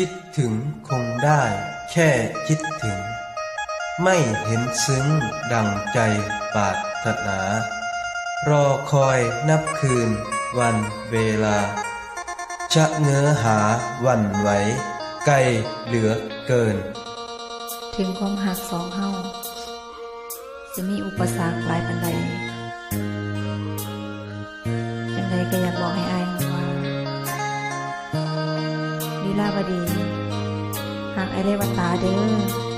คิดถึงคงได้แค่คิดถึง ไม่เห็นซึ้งดังใจปารถนา รอคอยนับคืนวันเวลา ชะเง้อหาวันไหวไกลเหลือเกิน ถึงความหักสองเฮาจะมีอุปสรรคหลายปันใดจังใดก็อยากบอกให้อาย ลาวดี หากไอเรวตาเด้อ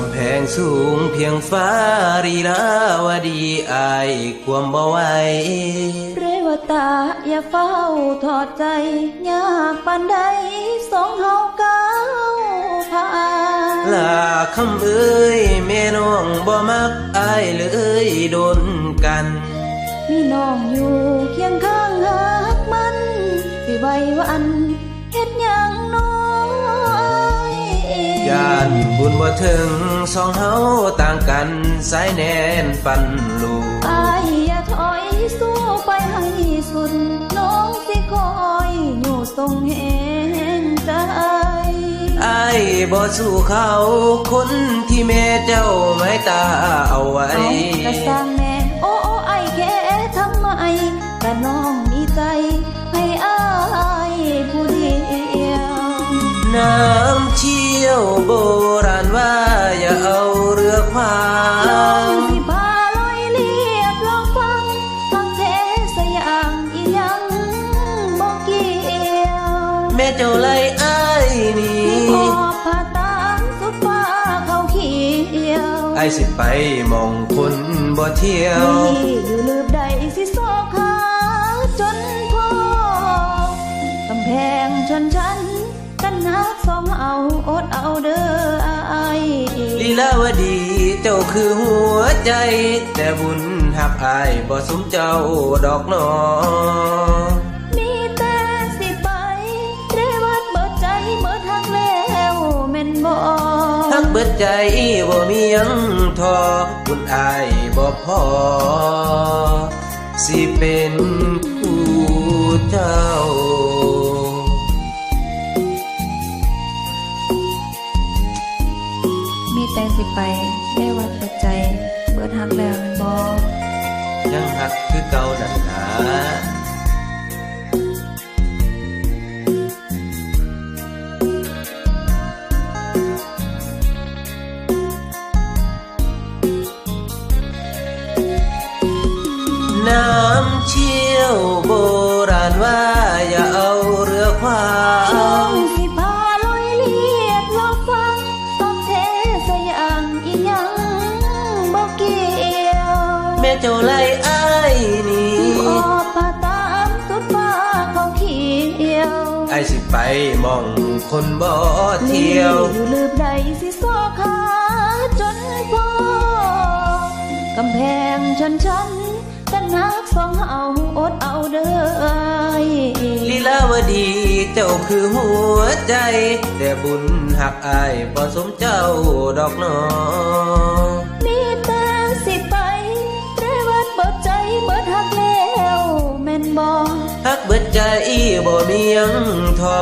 กำแพงสูงเพียงฟ้ารีลาวดีอายความบ่ไหวเรวตาอย่าเฝ้าถอดใจยากปานใดสองเฮาก้าวผ่านลาคำเอ้ยแม่น้องบ่มักอายเลยโดนกัน มีน้องอยู่เคียงข้างหักมันสิไว้วันเฮ็ดหยังน้อยยานบุญบ่ถึง สองเฮาต่างกันสายแนนปันลูกอายอย่าถอยสู้ไปให้สุด น้องสิคอยอยู่ทรงแห่งใจอายบ่สู้เขาคนที่แม่เจ้าไม้ตาเอาไว้เอากระสร้างแน่โอ้โอ้ไอ้แค่ทำไมแต่น้องมีใจให้อายผู้เดียวน้ำเชี่ยวโบราณว่า อย่าเอาเรือควาน้องมสิพาลอยเลียบลองฟังฟังเทสยามอีหยังบอกเกี่ยวแม่เจ้าไล่อายหนี่ออกผ่าตามสุดฟ้าเขาเขียวไอายสิไปมองคนบ่เที่ยวนี่อยู่ ลีลาวดี เจ้าคือหัวใจ แต่บุญหักอายบ่สมเจ้าดอกนอมีแต่สิไปเรวัดเบิดใจเบิดทางแล้วแม่นบ่ทักเบิดใจบ่มียังทอบุญอายบ่พอสิเป็นคู่เจ้า ไปเรวัดเบิดใจเบิดหักแล้วแม่นบ่ยังหักคือเก่านั่นนะน้ำเชี่ยวโบ เจ้าไล่อายหนี่ออกผ่าตามสุดฟ้าเขาเขียวไอายสิไปมองคนบ่เที่ยวอยู่ลืบใดสิโซคาจนพอกำแพงชันชันกันนักสองเอาอดเอาเด้ออายลีลาวดีเจ้าคือหัวใจ แต่บุญหักอายบ่สมเจ้าดอกหนอมี หักเบิดใจบ่มียังทอ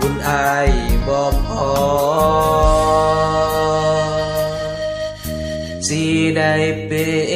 บุญอายบ่พอสีได้เป็น